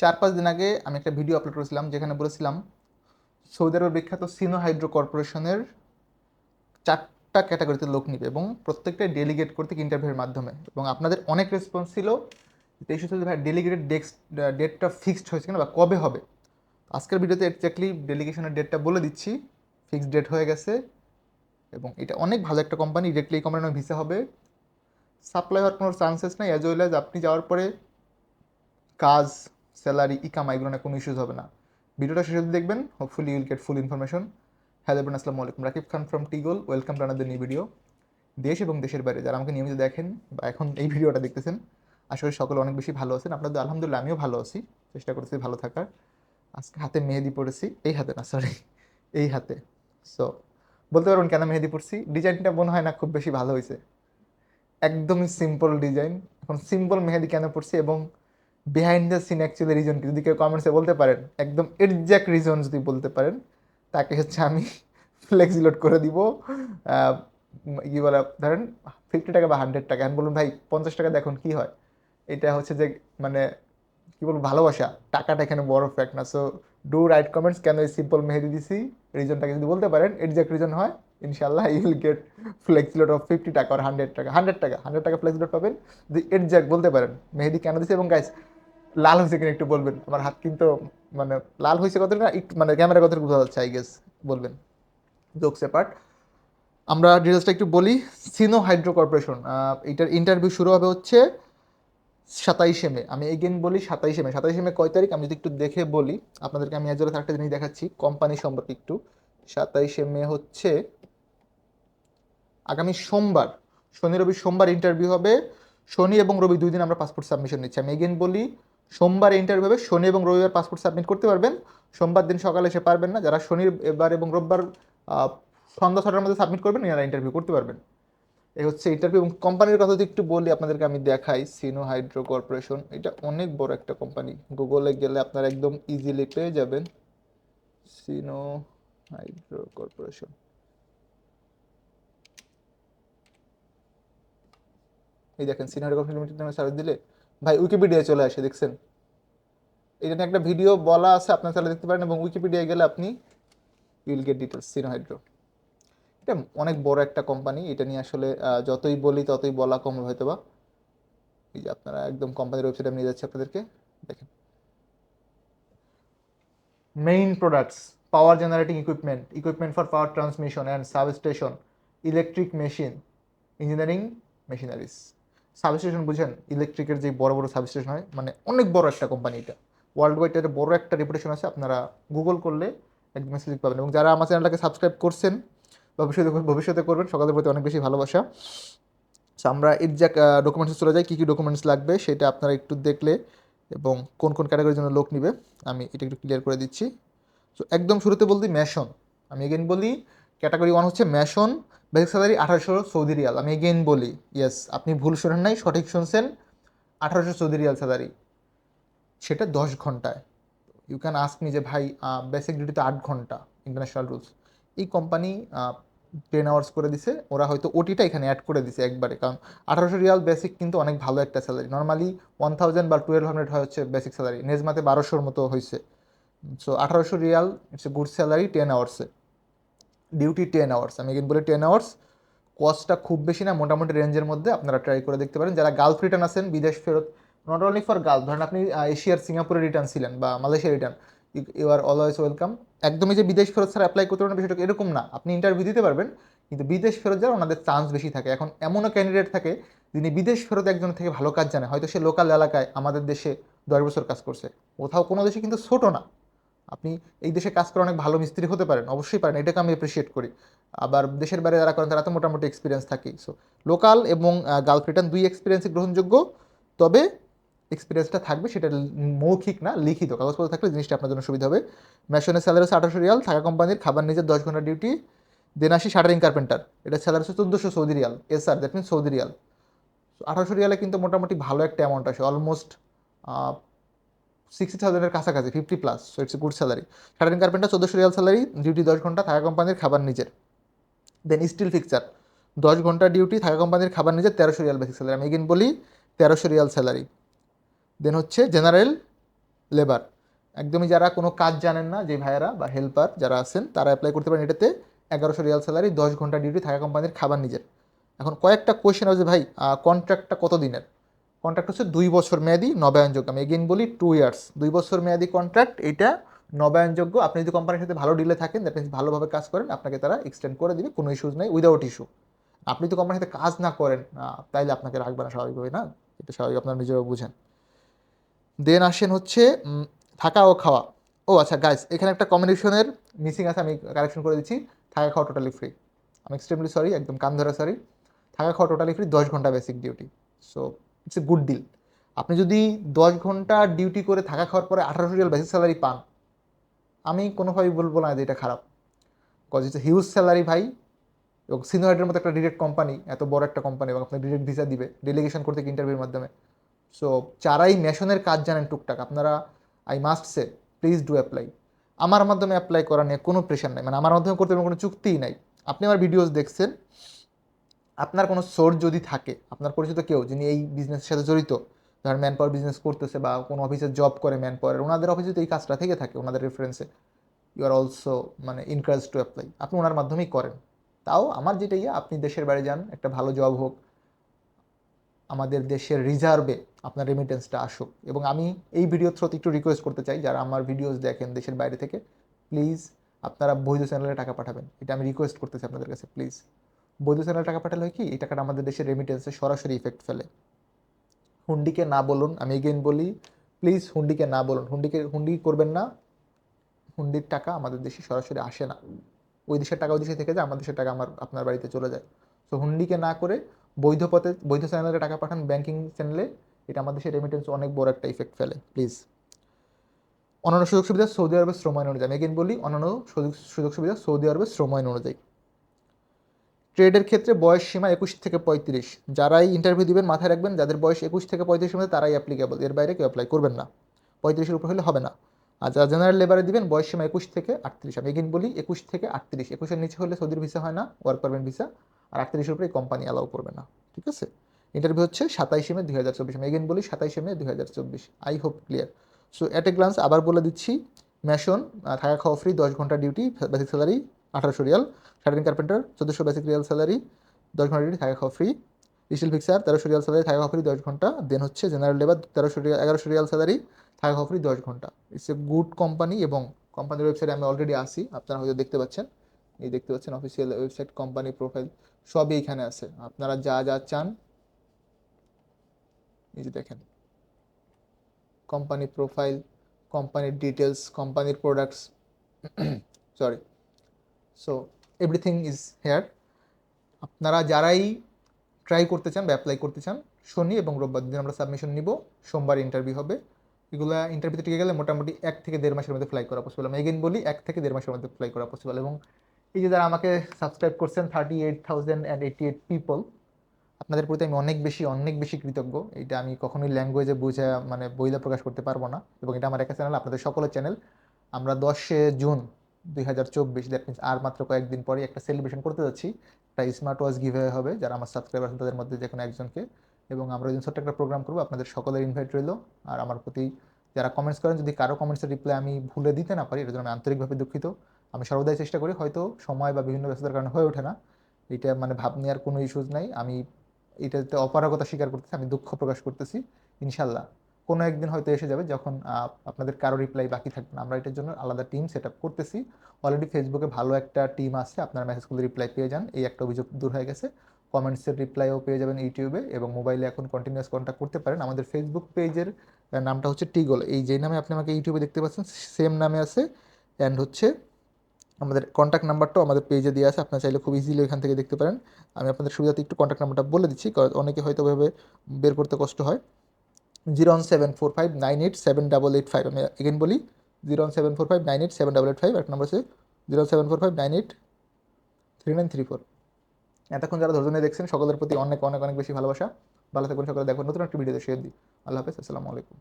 চার পাঁচ দিন আগে আমি একটা ভিডিও আপলোড করেছিলাম, যেখানে বলেছিলাম, সৌদি আরবের বিখ্যাত সিনো হাইড্রো কর্পোরেশনের চারটা ক্যাটাগরিতে লোক নিবে এবং প্রত্যেকটাই ডেলিগেট করতে ইন্টারভিউর মাধ্যমে। এবং আপনাদের অনেক রেসপন্স ছিল এই ভাই ডেলিগেটেড ডেক্স ডেটটা ফিক্সড হয়েছে কিনা বা কবে হবে? আজকের ভিডিওতে এক্স্যাক্টলি ডেলিগেশনের ডেটটা বলে দিচ্ছি ফিক্সড ডেট হয়ে গেছে এবং এটা অনেক ভালো একটা কোম্পানি ডিরেক্টলি কোম্পানির ভিসা হবে। সাপ্লাই হওয়ার কোনো চান্সেস নেই অ্যাজ ওয়েল অ্যাজ আপনি যাওয়ার পরে কাজ স্যালারি, ইকামা, এগুলো না কোনো ইস্যুস হবে না। ভিডিওটা শেষ অবধি দেখবেন। Hopefully you'll get full information hello বোন আসসালামু আলাইকুম। রাকিব খান ফ্রম টিগোল ওয়েলকাম টু আনাদের নিউ ভিডিও দেশ এবং দেশের বাইরে যারা আমাকে নিয়মিত দেখেন বা এখন এই ভিডিওটা দেখতেছেন করি সকলে অনেক বেশি ভালো আছেন। আপনাদের, আলহামদুলিল্লাহ, আমিও ভালো আছি। চেষ্টা করতেছি ভালো থাকার। আজকে হাতে মেহেদি পড়েছি এই হাতে না সরি এই হাতে। সো বলতে পারবেন কেন মেহেদি পড়ছি ডিজাইনটা মনে হয় না খুব বেশি ভালো হয়েছে। একদমই সিম্পল ডিজাইন এখন সিম্পল মেহেদি কেন পড়ছি এবং behind the scene actually reason কি? যদি কেউ কমেন্টসে বলতে পারেন, একদম এক্সাক্ট রিজন যদি বলতে পারেন, তাকে হচ্ছে আমি ফ্লেক্সিলোড করে দিব। কি বলে, ধরেন ফিফটি টাকা বা হান্ড্রেড টাকা। আমি বলুন ভাই, পঞ্চাশ টাকা দেখুন কি হয়? এটা হচ্ছে যে মানে কি বলব, ভালোবাসা। টাকাটা এখানে বড় ফ্যাক্ট না। সো ডু রাইট কমেন্টস কেন এই সিম্পল মেহেদি দিছি? রিজনটাকে যদি বলতে পারেন এক্সাক্ট রিজন হয় ইনশাল্লাহ you will get flexiload of fifty টাকা আর হান্ড্রেড টাকা। হান্ড্রেড টাকা হান্ড্রেড টাকা ফ্লেক্সিলোড পাবেন। যদি এক্সাক্ট বলতে পারেন, মেহেদি কেন দিছে? এবং গাইস লাল হয়েছে কিনা একটু বলবেন? আমার হাত কিন্তু মানে লাল হয়েছে কত না, একটু মানে ক্যামেরা কত বোঝা যাচ্ছে আই গেস বলবেন। জোকস পার্ট আমরা ডিটেলসটা একটু বলি সিনো হাইড্রো কর্পোরেশন এটার ইন্টারভিউ শুরু হবে হচ্ছে সাতাইশে মে। আমি এগেন বলি সাতাইশে মে। সাতাইশে মে কয় তারিখ? আমি যদি একটু দেখে বলি, আপনাদেরকে আমি আজ একটা জিনিস দেখাচ্ছি কোম্পানি সম্পর্কে একটু। সাতাইশে মে হচ্ছে আগামী সোমবার, শনি রবি সোমবার ইন্টারভিউ হবে। শনি এবং রবি দুই দিন আমরা পাসপোর্ট সাবমিশন নিচ্ছি। আমি এগেন বলি সোমবার ইন্টারভিউ হবে। শনি এবং রবিবার পাসপোর্ট সাবমিট করতে পারবেন। সোমবার দিন সকালে এসে পারবেন না। যারা শনিবার এবং রোববার সন্ধ্যা ছটার মধ্যে সাবমিট করবেন এরা ইন্টারভিউ করতে পারবেন। এই হচ্ছে ইন্টারভিউ এবং কোম্পানির কথা যদি একটু বলি, আপনাদেরকে আমি দেখাই। সিনো হাইড্রো কর্পোরেশন এটা অনেক বড় একটা কোম্পানি গুগলে গেলে আপনারা একদম ইজিলি পেয়ে যাবেন। সিনো হাইড্রো কর্পোরেশন এই দেখেন সিনো হাইড্রো কর্পোরেশন লিমিটেড নামে সার্চ দিলে ভাই উইকিপিডিয়ায় চলে আসে, দেখছেন? এটা নিয়ে একটা ভিডিও বলা আছে, আপনার তাহলে দেখতে পারেন, এবং উইকিপিডিয়ায় গেলে আপনি উইল গেট ডিটেলস সিনোহাইড্রো এটা অনেক বড় একটা কোম্পানি এটা নিয়ে আসলে যতই বলি ততই বলা কম হয়তো বা এই যে আপনারা একদম কোম্পানির ওয়েবসাইটে নিয়ে যাচ্ছে আপনাদেরকে, দেখেন। Main products power generating equipment equipment for power transmission and substation electric machine engineering machineries substation বুঝেন ইলেকট্রিকের যে বড় বড় সাবস্টেশন হয় মানে অনেক বড় একটা কোম্পানি এটা। ওয়ার্ল্ড ওয়াইড এর বড় একটা রেপুটেশন আছে, আপনারা গুগল করলে একদম মেসেজ পাবেন। এবং যারা আমার চ্যানেলটাকে সাবস্ক্রাইব করছেন, ভবিষ্যতে ভবিষ্যতে করবেন, সকালের প্রতি অনেক বেশি ভালোবাসা। সো আমরা এক্সাক্ট ডকুমেন্টস চলে যাই, কী কী ডকুমেন্টস লাগবে সেটা আপনারা একটু দেখলে এবং কোন কোন ক্যাটাগরির জন্য লোক নিবে, আমি এটা একটু ক্লিয়ার করে দিচ্ছি। সো একদম শুরুতে বলতে ম্যাশন। আমি এগেন বলি ক্যাটাগরি ওয়ান হচ্ছে ম্যাশন। বেসিক স্যালারি আঠারোশো সৌদি রিয়াল। আমি এগেন বলি ইয়েস আপনি ভুল শোনেন নাই, সঠিক শুনছেন, আঠারোশো সৌদি রিয়াল স্যালারি সেটা দশ ঘন্টায়। ইউ ক্যান আস্ক মি যে, ভাই বেসিক ডিউটিতে আট ঘণ্টা ইন্টারন্যাশনাল রুলস এই কোম্পানি টেন আওয়ার্স করে দিছে। ওরা হয়তো ওটিটা এখানে অ্যাড করে দিছে একবারে। কারণ আঠারোশো রিয়াল বেসিক কিন্তু অনেক ভালো একটা স্যালারি নর্মালি ওয়ান থাউজেন্ড বা টুয়েলভ হান্ড্রেড হয় হচ্ছে বেসিক স্যালারি নেজমাতে বারোশোর মতো হয়েছে সো আঠারোশো riyal it's a good salary ten আওয়ার্সে duty ten hours আমি কিন্তু বলি টেন আওয়ার্স কস্টটা খুব বেশি না, মোটামুটি রেঞ্জের মধ্যে আপনারা ট্রাই করে দেখতে পারেন। যারা গালফ রিটার্ন আছেন, বিদেশ ফেরত নট অনলি ফর গালফ ধরেন আপনি এশিয়ার সিঙ্গাপুরে রিটার্ন ছিলেন বা Malaysia return you are always welcome একদমই যে বিদেশ ফেরত স্যার অ্যাপ্লাই করতে পারেন বিষয়টা এরকম না। আপনি ইন্টারভিউ দিতে পারবেন, কিন্তু বিদেশ ফেরত যাওয়ার ওনাদের চান্স বেশি থাকে। এখন এমনও ক্যান্ডিডেট থাকে, যিনি বিদেশ ফেরত একজন থেকে ভালো কাজ জানে। হয়তো সে লোকাল এলাকায় আমাদের দেশে দশ বছর কাজ করছে। কোথাও কোনো দেশে কিন্তু ছোটো না। আপনি এই দেশে কাজ করে অনেক ভালো মিস্ত্রি হতে পারেন, অবশ্যই পারেন, এটাকে আমি অ্যাপ্রিসিয়েট করি। আবার দেশের বাইরে যারা করেন, তারা তো মোটামুটি এক্সপিরিয়েন্স থাকেই। সো লোকাল এবং গালফ রিটার্ন দুই এক্সপিরিয়েন্সই গ্রহণযোগ্য, তবে এক্সপিরিয়েন্সটা থাকবে, সেটা মৌখিক না, লিখিত। কাগজপত্র থাকলে জিনিসটা আপনার জন্য সুবিধা হবে। ম্যাশনের স্যালারি হচ্ছে আঠারোশো রিয়াল, থাকা কোম্পানির খাবার নিজের দশ ঘণ্টা ডিউটি দেন আসি শাটারিং কার্পেন্টার। এটা স্যালারি হচ্ছে চোদ্দোশো Saudi riyal. S R that mean Saudi riyal. আঠারোশো রিয়ালে কিন্তু মোটামুটি ভালো একটা অ্যামাউন্ট আসে অলমোস্ট সিক্সটি থাউজেন্ডের কাছাকাছি fifty plus so it's good salary shuttering carpenter চোদ্দোশো রিয়াল স্যালারি ডিউটি দশ ঘণ্টা, থাকা কোম্পানির খাবার নিজের। দেন স্টিল ফিক্সার দশ ঘণ্টা ডিউটি থাকা কোম্পানির খাবার নিজের, তেরোশো রিয়াল বেসিক স্যালারি আমি এগেন বলি, তেরোশো রিয়াল স্যালারি দেন হচ্ছে জেনারেল লেবার একদমই যারা কোনো কাজ জানেন না, যে ভাইয়েরা বা হেল্পার যারা আছেন, তারা অ্যাপ্লাই করতে পারেন এটাতে এগারোশো রিয়াল স্যালারি দশ ঘণ্টা ডিউটি থাকা কোম্পানির খাবার নিজের। এখন কয়েকটা কোয়েশ্চেন আছে ভাই কন্ট্রাক্টটা কত দিনের কন্ট্রাক্ট হচ্ছে দুই বছর মেয়াদি নবায়নযোগ্য। আমি এগেইন বলি টু ইয়ার্স দুই বছর মেয়াদি কন্ট্রাক্ট এটা নবায়নযোগ্য। আপনি যদি কোম্পানির সাথে ভালো ডিলে থাকেন দ্যাট মিনস ভালোভাবে কাজ করেন, আপনাকে তারা এক্সটেন্ড করে দিবে, কোনো ইস্যুজ নেই উইদাউট ইস্যু আপনি তো কোম্পানির সাথে কাজ না করেন তাইলে আপনাকে রাখবে না স্বাভাবিকভাবে, না? এটা স্বাভাবিক, আপনারা নিজেরাও বুঝেন। দেন আসেন হচ্ছে থাকা ও খাওয়া। ও আচ্ছা গাইস এখানে একটা কম্বিনেশনের মিসিং আছে, আমি কারেকশন করে দিচ্ছি। থাকা খাওয়া টোটালি ফ্রি আমি এক্সট্রিমলি সরি একদম কান ধরা সরি থাকা খাওয়া টোটালি ফ্রি দশ ঘণ্টা basic duty so it's a good deal আপনি যদি দশ ঘণ্টা ডিউটি করে থাকা খাওয়ার পরে আঠারোশো রিয়াল বেসিক স্যালারি পান, আমি কোনোভাবেই বলব না যে এটা খারাপ। কজ ইটস হিউজ স্যালারি ভাই, এবং সিনিয়রের মতো একটা ডিরেক্ট কোম্পানি এত বড় একটা কোম্পানি এবং আপনার ডিরেক্ট ভিসা দিবে ডেলিগেশন করতে ইন্টারভিউর মাধ্যমে। সো যারাই ন্যাশনের কাজ জানেন টুকটাক, আপনারা I must say please do apply আমার মাধ্যমে অ্যাপ্লাই করা নিয়ে কোনো প্রেশার নেই মানে আমার মাধ্যমে করতে কোনো চুক্তিই নাই। আপনি আমার ভিডিওস দেখছেন আপনার কোনো সোর্স যদি থাকে, আপনার পরিচিত কেউ যিনি এই বিজনেসের সাথে জড়িত ধরেন ম্যান পাওয়ার বিজনেস করতেছে বা কোনো অফিসে জব করে ম্যান পাওয়ার ওনাদের অফিসে তো এই কাজটা থেকে থাকে, ওনাদের রেফারেন্সে ইউ আর অলসো মানে ইনকারেজ টু অ্যাপ্লাই আপনি ওনার মাধ্যমেই করেন। তাও আমার যেটা ইয়ে আপনি দেশের বাইরে যান, একটা ভালো জব হোক, আমাদের দেশের রিজার্ভে আপনার রেমিটেন্সটা আসুক। এবং আমি এই ভিডিও থ্রোতে একটু রিকোয়েস্ট করতে চাই, যারা আমার ভিডিওস দেখেন দেশের বাইরে থেকে প্লিজ আপনারা বৈধ চ্যানেলে টাকা পাঠাবেন। এটা আমি রিকোয়েস্ট করতেছি আপনাদের কাছে প্লিজ বৈধ চ্যানেলে টাকা পাঠালে হয় কি? এই টাকাটা আমাদের দেশের রেমিটেন্সে সরাসরি ইফেক্ট ফেলে। হুন্ডিকে না বলুন, আমি এগেন বলি প্লিজ হুন্ডিকে না বলুন। হুন্ডিকে, হুন্ডি করবেন না। হুন্ডির টাকা আমাদের দেশে সরাসরি আসে না। ওই দেশের টাকা ওই দেশে থেকে যায় আমাদের দেশের টাকা আমার, আপনার বাড়িতে চলে যায়। সো হুন্ডিকে না করে বৈধ পথে, বৈধ চ্যানেলে টাকা পাঠান ব্যাংকিং চ্যানেলে এটা আমাদের দেশের রেমিটেন্স অনেক বড় একটা ইফেক্ট ফেলে প্লিজ অন্যান্য সুযোগ সুবিধা সৌদি আরবের শ্রম আইন অনুযায়ী, আমি এগেন বলি, অন্যান্য সুযোগ সুযোগ সুবিধা সৌদি আরবের শ্রম আইন অনুযায়ী। ট্রেডের ক্ষেত্রে বয়স সীমা একুশ থেকে পঁয়ত্রিশ। যারাই ইন্টারভিউ দিবেন, মাথায় রাখবেন, যাদের বয়স একুশ থেকে পঁয়ত্রিশের মধ্যে তারাই অ্যাপ্লিকেবল এর বাইরে কেউ অ্যাপ্লাই করবেন না। পঁয়ত্রিশের উপর হলে হবে না। আর যারা জেনারেল লেবারে দিবেন, বয়স সীমা একুশ থেকে আটত্রিশ। আমি এগেন বলি, একুশ থেকে আটত্রিশ। একুশের নিচে হলে সৌদির ভিসা হয় না ওয়ার্ক পারবেন ভিসা আর আটত্রিশের উপরে কোম্পানি অ্যালাউ করবে না। ঠিক আছে? ইন্টারভিউ হচ্ছে সাতাইশে মে দুই হাজার চব্বিশ। আমি এগেন বলি, সাতাইশে মে দুই হাজার চব্বিশ। I hope clear so at a glance আবার বলে দিচ্ছি, ম্যাশন থাকা খাওয়া ফ্রি দশ ঘণ্টা ডিউটি বেসিক স্যালারি আঠারোশো রিয়াল শার্টিন কার্পেন্টার, চোদ্দোশো বেসিক রিয়াল স্যালারি দশ ঘণ্টা ডিউটি থাকা ফ্রি ডিজিটাল ফিক্সার তেরোশো রিয়াল স্যালারি থাকা খাওয়া ফ্রি দশ ঘণ্টা দেন হচ্ছে জেনারেল লেবার তেরোশো রিয়াল, এগারোশো রিয়াল স্যালারি থাকা খাওয়া ফ্রি দশ ঘণ্টা। ইটস এ গুড কোম্পানি এবং কোম্পানির ওয়েবসাইটে আমি অলরেডি আসি আপনারা হয়তো দেখতে পাচ্ছেন। এই দেখতে পাচ্ছেন অফিসিয়াল ওয়েবসাইট কোম্পানি প্রোফাইল সবই এখানে আছে। আপনারা যা যা চান, এই যে দেখেন। কোম্পানি প্রোফাইল কোম্পানির ডিটেলস কোম্পানির products sorry so everything is here আপনারা যারাই ট্রাই করতে চান, বা অ্যাপ্লাই করতে চান, শনি এবং রোববার দিন আমরা সাবমিশন নিব। সোমবার ইন্টারভিউ হবে। এগুলো ইন্টারভিউতে টিকে গেলে মোটামুটি এক থেকে দেড় মাসের মধ্যে ফ্লাই করা পসিবল আমি এগেন বলি, এক থেকে দেড় মাসের মধ্যে ফ্লাই করা পসিবল এবং এই যে যারা আমাকে সাবস্ক্রাইব করছেন thirty eight thousand and eighty eight people আপনাদের প্রতি আমি অনেক বেশি অনেক বেশি কৃতজ্ঞ। এটা আমি কখনোই ল্যাঙ্গুয়েজে বুঝে মানে বইলে প্রকাশ করতে পারব না। এবং এটা আমার একটা চ্যানেল আপনাদের সকলের চ্যানেল আমরা দশে জুন দুই হাজার চব্বিশ আর মাত্র কয়েকদিন পরে একটা সেলিব্রেশন করতে যাচ্ছি। একটা স্মার্ট ওয়াচ গিভে হবে, যারা আমার সাবস্ক্রাইবার তাদের মধ্যে যে কোনো একজনকে। এবং আমরা ওই ছোট্ট একটা প্রোগ্রাম করব, আপনাদের সকলের ইনভাইট রইল। আর আমার প্রতি যারা কমেন্টস করেন, যদি কারও কমেন্টসের রিপ্লাই আমি ভুলে দিতে না পারি এর জন্য আমি আন্তরিকভাবে দুঃখিত। আমি সর্বদাই চেষ্টা করি, হয়তো সময় বা বিভিন্ন ব্যস্ততার কারণে হয়ে ওঠে না। এটা মানে ভাব নেওয়ার কোনো ইস্যুজ নাই। আমি এটাতে অপারগতা স্বীকার করতেছি, আমি দুঃখ প্রকাশ করতেছি। ইনশাল্লাহ কোনো একদিন হয়তো এসে যাবে যখন আপনাদের কারও রিপ্লাই বাকি থাকবে না। আমরা এটার জন্য আলাদা টিম সেট আপ করতেছি অলরেডি ফেসবুকে ভালো একটা টিম আছে আপনার মেসেজগুলো রিপ্লাই পেয়ে যান। এই একটা অভিযোগ দূর হয়ে গেছে। কমেন্টসের রিপ্লাইও পেয়ে যাবেন ইউটিউবে এবং মোবাইলে এখন কন্টিনিউয়াস কন্ট্যাক্ট করতে পারেন। আমাদের ফেসবুক পেজের নামটা হচ্ছে টিগল এই যেই নামে আপনি আমাকে ইউটিউবে দেখতে পাচ্ছেন সেম নামে আছে। অ্যান্ড হচ্ছে, আমাদের কন্ট্যাক্ট নাম্বারটাও আমাদের পেজে দেওয়া আছে। আপনারা চাইলে খুব ইজিলি এখান থেকে দেখতে পারেন। আমি আপনাদের সুবিধাতে একটু কন্ট্যাক্ট নাম্বারটা বলে দিচ্ছি অনেকে হয়তো ওইভাবে বের করতে কষ্ট হয়। Zero one seven four five nine eight seven double eight five আমি এগেন বলি zero one seven four five nine eight seven double eight five একটা নম্বর আছে zero seven four five nine eight three nine three four এতক্ষণ যারা ধৈর্য নিয়ে দেখছেন, সকলের প্রতি অনেক অনেক অনেক বেশি ভালোবাসা। ভালো থাকবেন সকলে, দেখবেন নতুন একটা ভিডিওতে শেয়ার দিই। আল্লাহ হাফেজ, আসসালামু আলাইকুম।